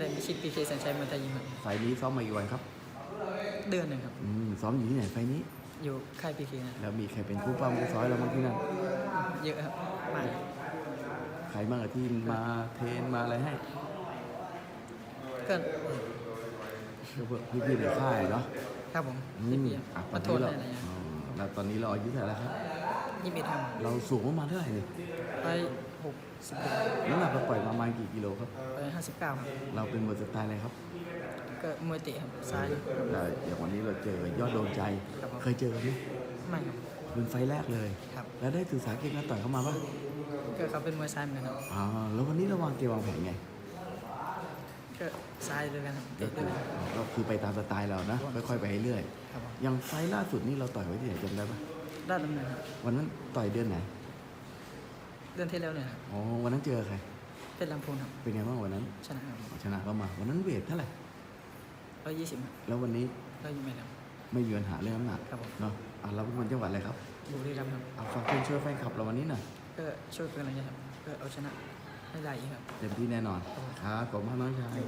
ได้พิชิตพีเคสัญชัยมวยไทยยิมครับไฟล์นี้ซ้อมมากี่วันครับ เดือนหนึ่งครับอืมซ้อมอยู่ที่ไหนไฟล์นี้ อยู่ค่ายพีเคนะแล้วมีใครเป็นคู่ปั้มคู่ซ้อยเราบ้างที่นั่น เยอะครับมากใครบ้างอะที่มาเทรนมาอะไรให้ก็ก็พวกพี่ๆในค่ายเนาะครับผมอืพี่มเปียอะตอมานโทนี้ษเราอะไรอย่างเงี้ยอ๋อแล้วตอนนี้เราอายุเท่าไหร่แล้วครับยี่สิบเอ็ดครับเราสูงประมาณเท่าไหร่เนี่ย ไปห กสิบเอ็ดน้ำหนักเราปล่อยประมาณกี่กิโลครับ ไปห้าสิบเก้าครับเราเป็นมวยสไตล์อะไรครับก็มวยเตะครับซ้ายแล้วอย่างวันนี้เราเจอยอดโดนใจครับผมเคยเจอกันไหมไม่ครับ เป็นไฟล์แรกเลย ครับ แล้วได้ศึกษาเกมการต่อยเข้ามาปะก็เขาเป็นมวยซ้ายเหมือนกันครับอ่าแล้ววันนี้เราวางเกมวางแผนไงก็ซ้ายด้วยกันครับก็เตะคืด้วอยกันก็คือไปตามสไตล์เรานะค่อยๆไปเรื่อยครับผมอย่างไฟล์ล่าสุดนี่เราต่อยไว้ที่ไหนจำได้ปะด้านดำเนินครับวันนั้นต่อยเดือนไหน เดือนที่แล้วเนี่ยครับอ๋อวันนั้นเจอใคร เป็นลำพูนครับเป็นไงบ้างวันนั้น ชนะครับชนะก็มา วันนั้นเวทเท่าไหร่ร้อยยี่สิบครับแล้ววันนี้ร้อยยี่สิบเอ็ดครับ ไม่มีปัญหาเรื่องน้ำหนักครับผม เนาะอะเราเป็นคนจังหวัดอะไรครับบุรีรัมย์ครับเอาฝากเพื่อนช่วยแฟนคลับเราวันนี้หน่อยก็ช่วยเป็นกำลังใจครับก็เอาชนะให้ได้อีกครับ เต็มที่แน่นอนครับผมมากน้องชาย